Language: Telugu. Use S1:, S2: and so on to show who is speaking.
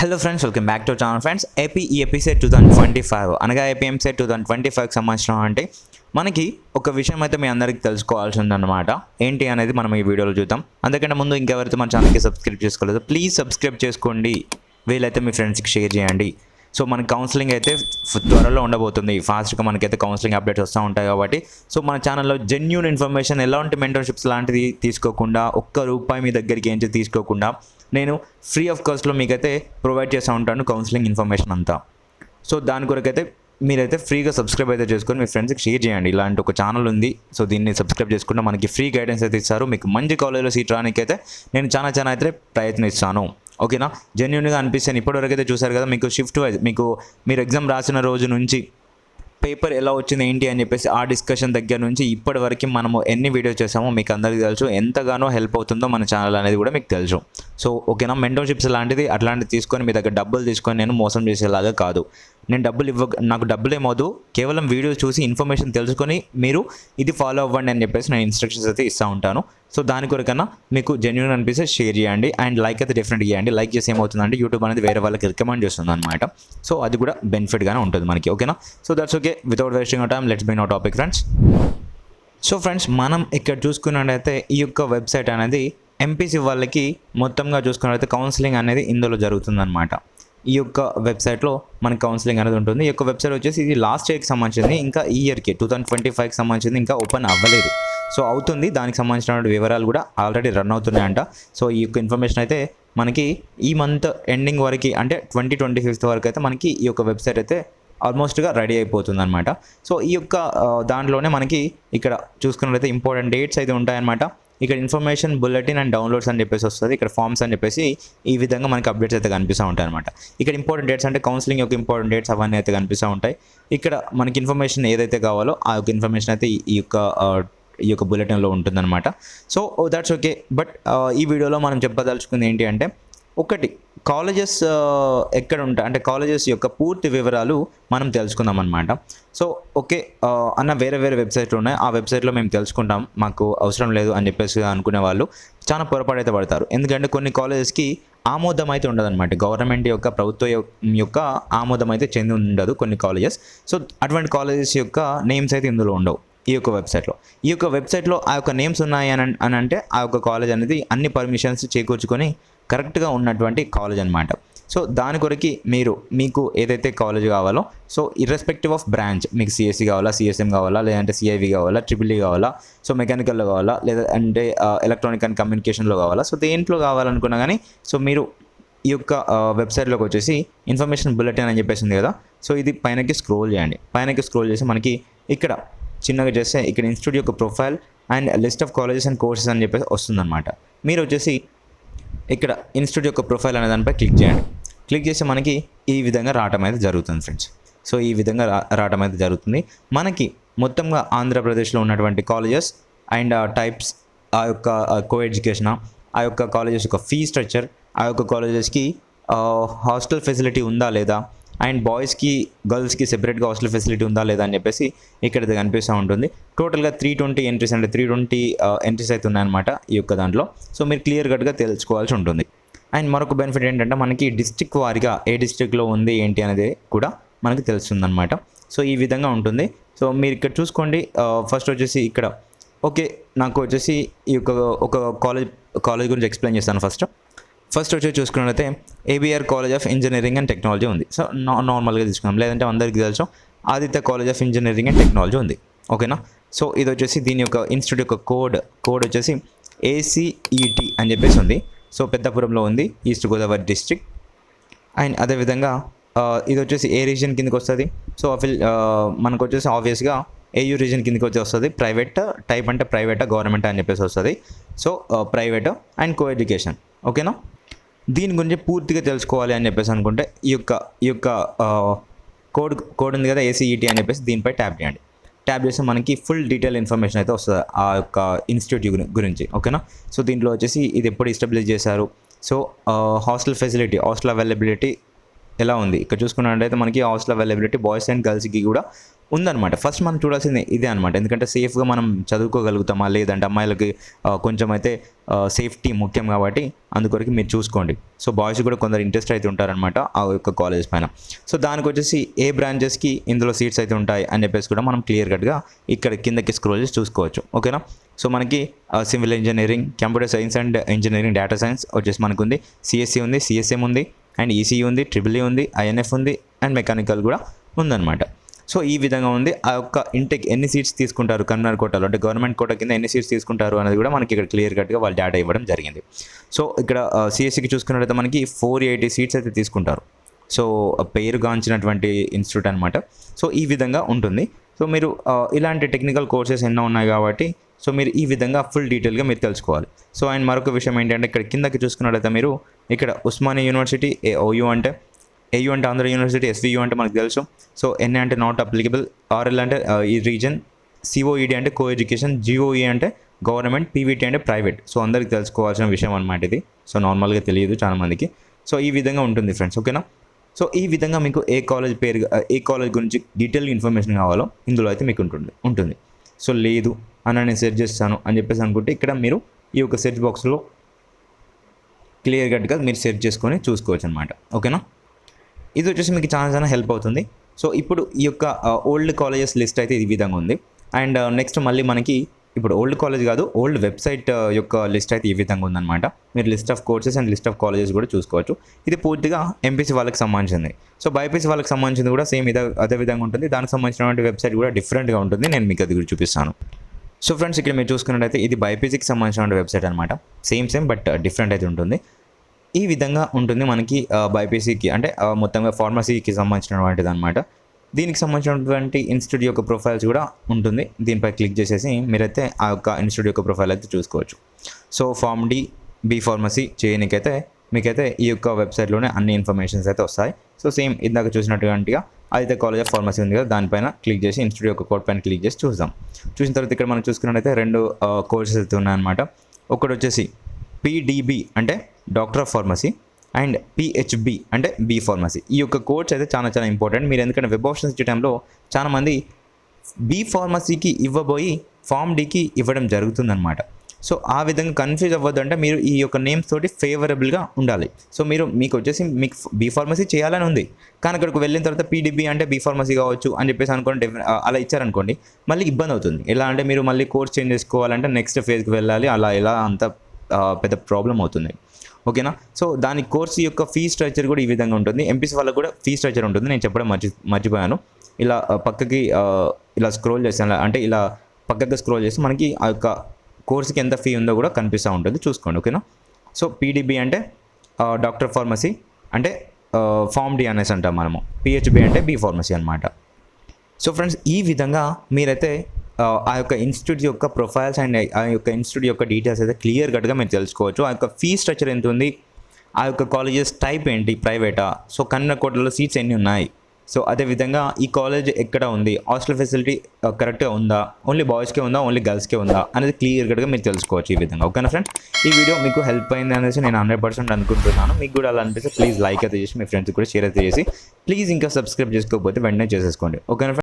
S1: Hello friends welcome back to channel friends AP E two thousand twenty five అనగా ఏపీ టూ థౌసండ్ ట్వంటీ ఫైవ్కి సంబంధించిన అంటే మనకి ఒక విషయం అయితే మీ అందరికీ తెలుసుకోవాల్సి ఉందన్నమాట ఏంటి అనేది మనం ఈ వీడియోలో చూద్దాం. అందుకంటే ముందు ఇంకెవరైతే మన ఛానల్కి సబ్స్క్రైబ్ చేసుకోలేదు ప్లీజ్ సబ్స్క్రైబ్ చేసుకోండి. వీలైతే మీ ఫ్రెండ్స్కి షేర్ చేయండి. సో మన కౌన్సిలింగ్ అయితే త్వరలో ఉండబోతుంది. ఫాస్ట్గా మనకైతే కౌన్సిలింగ్ అప్డేట్స్ వస్తూ ఉంటాయి కాబట్టి. సో మన ఛానల్లో జెన్యున్ ఇన్ఫర్మేషన్ ఎలాంటి మెంటర్షిప్స్ లాంటిది తీసుకోకుండా ఒక్క రూపాయి మీ దగ్గరికి ఏంటి తీసుకోకుండా నేను ఫ్రీ ఆఫ్ కాస్ట్లో మీకైతే ప్రొవైడ్ చేస్తూ ఉంటాను కౌన్సిలింగ్ ఇన్ఫర్మేషన్ అంతా. సో దాని కొరకైతే మీరైతే ఫ్రీగా సబ్స్క్రైబ్ అయితే చేసుకొని మీ ఫ్రెండ్స్కి షేర్ చేయండి. ఇలాంటి ఒక ఛానల్ ఉంది. సో దీన్ని సబ్స్క్రైబ్ చేసుకుంటే మనకి ఫ్రీ గైడెన్స్ అయితే ఇస్తారు. మీకు మంచి కాలేజ్లో సీట్ రానికి అయితే నేను చాలా చాలా అయితే ప్రయత్నిస్తాను. ఓకేనా జెన్యున్గా అనిపిస్తాను ఇప్పటివరకు అయితే చూసారు కదా మీకు షిఫ్ట్ వైజ్ మీకు మీరు ఎగ్జామ్ రాసిన రోజు నుంచి పేపర్ ఎలా వచ్చింది ఏంటి అని చెప్పేసి ఆ డిస్కషన్ దగ్గర నుంచి ఇప్పటి వరకు మనము ఎన్ని వీడియోస్ చేసామో మీకు అందరికీ తెలుసు. ఎంతగానో హెల్ప్ అవుతుందో మన ఛానల్ అనేది కూడా మీకు తెలుసు. సో ఓకేనా? మెంటర్షిప్స్ లాంటిది అట్లాంటిది తీసుకొని మీ దగ్గర డబ్బులు తీసుకొని నేను మోసం చేసేలాగా కాదు. నేను డబ్బులు ఇవ్వ నాకు డబ్బులు ఏమవుదు కేవలం వీడియో చూసి ఇన్ఫర్మేషన్ తెలుసుకొని మీరు ఇది ఫాలో అవ్వండి అని చెప్పేసి నేను ఇన్స్ట్రక్షన్స్ అయితే ఇస్తూ ఉంటాను. సో దాని కొరకన్నా మీకు జెన్యున్ అనిపిస్తే షేర్ చేయండి. అండ్ లైక్ అయితే డెఫినెట్ చేయండి. లైక్ చేసి ఏమవుతుందంటే యూట్యూబ్ అనేది వేరే వాళ్ళకి రికమెండ్ చేస్తుంది అనమాట సో అది కూడా బెనిఫిట్గానే ఉంటుంది మనకి. ఓకేనా so that's okay without wasting time let's be no topic friends so friends మనం ఇక్కడ చూసుకున్నట్టయితే ఈ యొక్క వెబ్సైట్ అనేది ఎంపీసీ వాళ్ళకి మొత్తంగా చూసుకున్నట్లయితే కౌన్సిలింగ్ అనేది ఇందులో జరుగుతుందన్నమాట. ఈ యొక్క వెబ్సైట్లో మనకి కౌన్సిలింగ్ అనేది ఉంటుంది. ఈ యొక్క వెబ్సైట్ వచ్చేసి ఇది లాస్ట్ ఇయర్కి సంబంధించింది. ఇంకా ఈ ఇయర్కి టూ థౌసండ్ ట్వంటీ ఫైవ్కి సంబంధించింది ఇంకా ఓపెన్ అవ్వలేదు. సో అవుతుంది. దానికి సంబంధించిన వివరాలు కూడా ఆల్రెడీ రన్ అవుతున్నాయంట. సో ఈ యొక్క ఇన్ఫర్మేషన్ అయితే మనకి ఈ మంత్ ఎండింగ్ వరకు అంటే ట్వంటీ ట్వంటీ ఫిఫ్త్ వరకు అయితే మనకి ఈ యొక్క వెబ్సైట్ అయితే ఆల్మోస్ట్గా రెడీ అయిపోతుంది అనమాట సో ఈ యొక్క దాంట్లోనే మనకి ఇక్కడ చూసుకున్నట్లయితే ఇంపార్టెంట్ డేట్స్ అయితే ఉంటాయన్నమాట. ఇక్కడ ఇన్ఫర్మేషన్ బుల్లెటిన్ అండ్ డౌన్లోడ్స్ అని చెప్పేసి వస్తుంది. ఇక్కడ ఫామ్స్ అని చెప్పేసి ఈ విధంగా మనకి అప్డేట్స్ అయితే కనిపిస్తూ ఉంటాయి అనమాట ఇక్కడ ఇంపార్టెంట్ డేట్స్ అంటే కౌన్సిలింగ్ యొక్క ఇంపార్టెంట్ డేట్స్ అవన్నీ అయితే కనిపిస్తూ ఉంటాయి. ఇక్కడ మనకి ఇన్ఫర్మేషన్ ఏదైతే కావాలో ఆ యొక్క ఇన్ఫర్మేషన్ అయితే ఈ- యొక్క ఈ యొక్క బులెటిన్లో ఉంటుందన్నమాట. సో దట్స్ ఓకే బట్ ఈ వీడియోలో మనం చెప్పదలుచుకుంది ఏంటి అంటే ఒకటి కాలేజెస్ ఎక్కడ ఉంటాయి అంటే కాలేజెస్ యొక్క పూర్తి వివరాలు మనం తెలుసుకుందాం అనమాట సో ఓకే అన్న వేరే వేరే వెబ్సైట్లు ఉన్నాయి. ఆ వెబ్సైట్లో మేము తెలుసుకుంటాం. మాకు అవసరం లేదు అని చెప్పేసి అనుకునే వాళ్ళు చాలా పొరపాటు అయితే పడతారు. ఎందుకంటే కొన్ని కాలేజెస్కి ఆమోదం అయితే ఉండదన్నమాట. గవర్నమెంట్ యొక్క ప్రభుత్వ యొక్క ఆమోదం అయితే చెంది ఉండదు కొన్ని కాలేజెస్. సో అటువంటి కాలేజెస్ యొక్క నేమ్స్ అయితే ఇందులో ఉండవు. ఈ యొక్క వెబ్సైట్లో. ఈ యొక్క వెబ్సైట్లో ఆ యొక్క నేమ్స్ ఉన్నాయి అని అని అంటే ఆ యొక్క కాలేజ్ అనేది అన్ని పర్మిషన్స్ చేకూర్చుకొని కరెక్ట్గా ఉన్నటువంటి కాలేజ్ అనమాట సో దాని కొరకి మీరు మీకు ఏదైతే కాలేజ్ కావాలో సో ఇర్రెస్పెక్టివ్ ఆఫ్ బ్రాంచ్ మీకు సిఎస్సి కావాలా సిఎస్ఎం కావాలా లేదంటే సిఐవి కావాలా ట్రిపుల్ ఈ e కావాలా సో మెకానికల్లో కావాలా లేదా అంటే ఎలక్ట్రానిక్ అండ్ కమ్యూనికేషన్లో కావాలా సో దేంట్లో కావాలనుకున్నా కానీ సో మీరు ఈ యొక్క వెబ్సైట్లోకి వచ్చేసి ఇన్ఫర్మేషన్ బులెటిన్ అని చెప్పేసి ఉంది కదా సో ఇది పైనకి స్క్రోల్ చేయండి. పైనకి స్క్రోల్ చేసి మనకి ఇక్కడ చిన్నగా చేస్తే ఇక్కడ ఇన్స్టిట్యూట్ యొక్క profile and list of colleges and courses అని చెప్పేసి వస్తుందన్నమాట. మీరు వచ్చేసి ఇక్కడ ఇన్స్టిట్యూట్ యొక్క ప్రొఫైల్ అనే దానిపై క్లిక్ చేయండి. క్లిక్ చేస్తే మనకి ఈ విధంగా రావటం అయితే జరుగుతుంది ఫ్రెండ్స్. సో ఈ విధంగా రా రావటం అయితే జరుగుతుంది. మనకి మొత్తంగా ఆంధ్రప్రదేశ్లో ఉన్నటువంటి కాలేజెస్ అండ్ టైప్స్ ఆ యొక్క కో ఎడ్యుకేషన్ ఆ యొక్క కాలేజెస్ యొక్క ఫీ స్ట్రక్చర్ ఆ యొక్క కాలేజెస్కి హాస్టల్ ఫెసిలిటీ ఉందా లేదా అండ్ బాయ్స్కి గర్ల్స్కి సెపరేట్గా హాస్టల్ ఫెసిలిటీ ఉందా లేదా అని చెప్పేసి ఇక్కడ కనిపిస్తూ ఉంటుంది. టోటల్గా త్రీ ట్వంటీ ఎంట్రీస్ అంటే త్రీ ట్వంటీ ఎంట్రీస్ అయితే ఉన్నాయన్నమాట ఈ యొక్క దాంట్లో. సో మీరు క్లియర్ కట్గా తెలుసుకోవాల్సి ఉంటుంది. అండ్ మరొక బెనిఫిట్ ఏంటంటే మనకి డిస్ట్రిక్ట్ వారిగా ఏ డిస్ట్రిక్ట్లో ఉంది ఏంటి అనేది కూడా మనకి తెలుస్తుందన్నమాట. సో ఈ విధంగా ఉంటుంది. సో మీరు ఇక్కడ చూసుకోండి. ఫస్ట్ వచ్చేసి ఇక్కడ. ఓకే నాకు వచ్చేసి ఈ యొక్క ఒక కాలేజ్ కాలేజ్ గురించి ఎక్స్ప్లెయిన్ చేస్తాను ఫస్ట్. ఫస్ట్ వచ్చి చూసుకున్నట్లయితే ABR college of engineering and technology ఉంది. సో నా నార్మల్గా తీసుకున్నాం లేదంటే అందరికీ తెలుసు Aditya college of engineering and technology ఉంది. ఓకేనా సో ఇది వచ్చేసి దీని యొక్క ఇన్స్టిట్యూట్ యొక్క కోడ్. కోడ్ వచ్చేసి ఏసీఈటి అని చెప్పేసి ఉంది. సో పెద్దపురంలో ఉంది ఈస్ట్ గోదావరి డిస్ట్రిక్ట్ అండ్ అదేవిధంగా ఇది వచ్చేసి ఏ రీజన్ కిందకి వస్తుంది? సో అఫిల్ మనకు వచ్చేసి ఆబ్వియస్గా ఏయూ రీజన్ కిందకి వచ్చి వస్తుంది. ప్రైవేట్ టైప్ అంటే ప్రైవేట్ గవర్నమెంట్ అని చెప్పేసి వస్తుంది. So private and co education ఓకేనా దీని గురించి పూర్తిగా తెలుసుకోవాలి అని చెప్పేసి అనుకుంటే ఈ యొక్క ఈ యొక్క కోడ్ కోడ్ ఉంది కదా ఏసీఈటీ అని చెప్పేసి దీనిపై ట్యాప్ చేయండి. ట్యాప్ చేస్తే మనకి ఫుల్ డీటెయిల్ ఇన్ఫర్మేషన్ అయితే వస్తుంది ఆ యొక్క ఇన్స్టిట్యూట్ గురించి ఓకేనా? సో దీంట్లో వచ్చేసి ఇది ఎప్పుడు ఎస్టాబ్లిష్ చేశారు. So hostel facility hostel availability ఎలా ఉంది? ఇక్కడ చూసుకున్నట్టయితే మనకి హాస్టల్ అవైలబిలిటీ బాయ్స్ అండ్ గర్ల్స్కి కూడా ఉందన్నమాట. ఫస్ట్ మనం చూడాల్సింది ఇదే అనమాట ఎందుకంటే సేఫ్గా మనం చదువుకోగలుగుతామా? లేదంటే అమ్మాయిలకి కొంచెం అయితే సేఫ్టీ ముఖ్యం కాబట్టి అందుకొరకు మీరు చూసుకోండి. సో బాయ్స్ కూడా కొందరు ఇంట్రెస్ట్ అయితే ఉంటారనమాట ఆ యొక్క కాలేజ్ పైన. సో దానికి వచ్చేసి ఏ బ్రాంచెస్కి ఇందులో సీట్స్ అయితే ఉంటాయి అని చెప్పేసి కూడా మనం క్లియర్ కట్గా ఇక్కడ కిందకి స్క్రోల్ చేసి చూసుకోవచ్చు. ఓకేనా సో మనకి civil engineering computer science and engineering data science వచ్చేసి మనకు ఉంది సిఎస్సి ఉంది సిఎస్ఎం ఉంది అండ్ ఈసీఈ e ఉంది ట్రిపుల్ ఈ ఉంది ఐఎన్ఎఫ్ ఉంది అండ్ మెకానికల్ కూడా ఉందన్నమాట. సో ఈ విధంగా ఉంది. ఆ యొక్క ఇంటెక్ ఎన్ని సీట్స్ తీసుకుంటారు కన్వీనర్ కోటాలో? అంటే గవర్నమెంట్ కోట కింద ఎన్ని సీట్స్ తీసుకుంటారు అనేది కూడా మనకి ఇక్కడ క్లియర్ కట్గా వాళ్ళు డేటా ఇవ్వడం జరిగింది. సో ఇక్కడ సిఎస్సికి చూసుకున్నట్లయితే మనకి ఫోర్ ఎయిటీ సీట్స్ అయితే తీసుకుంటారు. సో పేరుగాంచినటువంటి ఇన్స్టిట్యూట్ అనమాట సో ఈ విధంగా ఉంటుంది. సో మీరు ఇలాంటి టెక్నికల్ కోర్సెస్ ఎన్నో ఉన్నాయి కాబట్టి సో మీరు ఈ విధంగా ఫుల్ డీటెయిల్గా మీరు తెలుసుకోవాలి. సో అండ్ మరొక విషయం ఏంటంటే ఇక్కడ కిందకి చూసుకున్నట్లయితే మీరు ఇక్కడ ఉస్మానియా యూనివర్సిటీ ఏ ఓయూ అంటే ఏయూ అంటే ఆంధ్ర యూనివర్సిటీ ఎస్వియూ అంటే మనకు తెలుసు. సో ఎన్ అంటే నాట్ అప్లికబుల్ ఆర్ఎల్ అంటే uh, ఈ రీజన్ సిఓఈడి అంటే కో ఎడ్యుకేషన్ జిఓఈ అంటే గవర్నమెంట్ పీవీటీ అంటే ప్రైవేట్ సో అందరికి తెలుసుకోవాల్సిన విషయం అనమాట ఇది. సో నార్మల్గా తెలియదు చాలామందికి సో ఈ విధంగా ఉంటుంది ఫ్రెండ్స్ ఓకేనా సో ఈ విధంగా మీకు ఏ కాలేజ్ పేరు uh, ఏ కాలేజ్ గురించి డీటెయిల్ ఇన్ఫర్మేషన్ కావాలో ఇందులో అయితే మీకు ఉంటుంది ఉంటుంది. సో లేదు అని నేను సెర్చ్ చేస్తాను అని చెప్పేసి అనుకుంటే ఇక్కడ మీరు ఈ యొక్క సెర్చ్ బాక్స్లో క్లియర్ కట్గా మీరు సెర్చ్ చేసుకొని చూసుకోవచ్చు అనమాట ఓకేనా ఇది వచ్చేసి మీకు చాలా చాలా హెల్ప్ అవుతుంది. సో ఇప్పుడు ఈ యొక్క ఓల్డ్ కాలేజెస్ లిస్ట్ అయితే ఈ విధంగా ఉంది. అండ్ నెక్స్ట్ మళ్ళీ మనకి ఇప్పుడు ఓల్డ్ కాలేజ్ కాదు ఓల్డ్ వెబ్సైట్ యొక్క లిస్ట్ అయితే ఈ విధంగా ఉందన్నమాట. మీరు list of courses and list of colleges కూడా చూసుకోవచ్చు. ఇది పూర్తిగా ఎంపీసీ వాళ్ళకి సంబంధించింది. సో బైపీసీ వాళ్ళకి సంబంధించింది కూడా సేమ్ ఇదే అదే విధంగా ఉంటుంది. దానికి సంబంధించినటువంటి వెబ్సైట్ కూడా డిఫరెంట్గా ఉంటుంది. నేను మీకు అది గురించి చూపిస్తాను. సో ఫ్రెండ్స్ ఇక్కడ మీరు చూసుకున్నట్టయితే ఇది బైపీసీకి సంబంధించిన వెబ్సైట్ అనమాట సేమ్ సేమ్ బట్ డిఫరెంట్ అయితే ఉంటుంది. ఈ విధంగా ఉంటుంది మనకి బైపీసీకి అంటే మొత్తంగా ఫార్మసీకి సంబంధించినటువంటిది అనమాట దీనికి సంబంధించినటువంటి ఇన్స్టిట్యూట్ యొక్క ప్రొఫైల్స్ కూడా ఉంటుంది. దీనిపై క్లిక్ చేసేసి మీరైతే ఆ యొక్క ఇన్స్టిట్యూట్ యొక్క ప్రొఫైల్ అయితే చూసుకోవచ్చు. So pharm D B pharmacy చేయనికైతే మీకైతే ఈ యొక్క వెబ్సైట్లోనే అన్ని ఇన్ఫర్మేషన్స్ అయితే వస్తాయి. సో సేమ్ ఇందాక చూసినట్టుగా అయితే కాలేజ్ ఆఫ్ ఫార్మసీ ఉంది కదా దానిపైన క్లిక్ చేసి ఇన్స్టిట్యూట్ యొక్క కోడ్ పైన క్లిక్ చేసి చూద్దాం. చూసిన తర్వాత ఇక్కడ మనం చూసుకున్నట్టయితే రెండు కోర్సెస్ అయితే ఉన్నాయన్నమాట. ఒకటి వచ్చేసి పీడీబీ అంటే doctor of pharmacy and PHB అంటే బి ఫార్మసీ ఈ యొక్క కోర్స్ అయితే చాలా చాలా ఇంపార్టెంట్ మీరు ఎందుకంటే వెబ్ ఆప్షన్స్ ఇచ్చే టైంలో చాలామంది బి ఫార్మసీకి ఇవ్వబోయి ఫార్మ్ డికి ఇవ్వడం జరుగుతుందన్నమాట. సో ఆ విధంగా కన్ఫ్యూజ్ అవ్వద్దు అంటే మీరు ఈ యొక్క నేమ్స్ తోటి ఫేవరబుల్గా ఉండాలి. సో మీరు మీకు వచ్చేసి మీకు బీ ఫార్మసీ చేయాలని ఉంది. కానీ అక్కడికి వెళ్ళిన తర్వాత పీడీబీ అంటే బీ ఫార్మసీ కావచ్చు అని చెప్పేసి అనుకోండి అలా ఇచ్చారనుకోండి మళ్ళీ ఇబ్బంది అవుతుంది. ఎలా అంటే మీరు మళ్ళీ కోర్స్ చేంజ్ చేసుకోవాలంటే నెక్స్ట్ ఫేజ్కి వెళ్ళాలి అలా ఎలా అంత పెద్ద ప్రాబ్లం అవుతుంది. ఓకేనా సో దాని కోర్స్ యొక్క ఫీ స్ట్రక్చర్ కూడా ఈ విధంగా ఉంటుంది. ఎంపీసీ వాళ్ళకి కూడా ఫీ స్ట్రక్చర్ ఉంటుంది. నేను చెప్పడం మర్చి మర్చిపోయాను. ఇలా పక్కకి ఇలా స్క్రోల్ చేస్తాను అంటే ఇలా పక్కకి స్క్రోల్ చేసి మనకి ఆ యొక్క కోర్స్కి ఎంత ఫీ ఉందో కూడా కనిపిస్తూ ఉంటుంది. చూసుకోండి. ఓకేనా సో పీడీబీ అంటే డాక్టర్ ఫార్మసీ అంటే ఫార్మ్ డి అనేసి అంటాం మనము. పిహెచ్బి అంటే బి ఫార్మసీ అనమాట సో ఫ్రెండ్స్ ఈ విధంగా మీరైతే ఆ, యొక్క ఇన్స్టిట్యూట్ యొక్క ప్రొఫైల్స్ అండ్ ఆ యొక్క ఇన్స్టిట్యూట్ యొక్క డీటెయిల్స్ అయితే క్లియర్ కట్గా మీరు తెలుసుకోవచ్చు. ఆ యొక్క ఫీ స్ట్రక్చర్ ఎంత ఉంది? ఆ యొక్క కాలేజెస్ టైప్ ఏంటి? ప్రైవేటా? సో కన్న కోటలో సీట్స్ ఎన్ని ఉన్నాయి? సో అదేవిధంగా ఈ కాలేజ్ ఎక్కడ ఉంది? హాస్టల్ ఫెసిలిటీ కరెక్ట్గా ఉందా? ఓన్లీ బాయ్స్కే ఉందా? ఓన్లీ గర్ల్స్కే ఉందా? అనేది క్లియర్ కట్గా మీరు తెలుసుకోవచ్చు ఈ విధంగా. ఓకేనా ఫ్రెండ్? ఈ వీడియో మీకు హెల్ప్ అయింది అనేసి నేను హండ్రెడ్ పర్సెంట్ అనుకుంటున్నాను. మీకు కూడా అలా అనిపిస్తే ప్లీజ్ లైక్ అయితే చేసి మీ ఫ్రెండ్స్ కూడా షేర్ అయితే చేసి ప్లీజ్ ఇంకా సబ్స్క్రైబ్ చేసుకోకపోతే వెంటనే చేసేసుకోండి. ఓకేనా?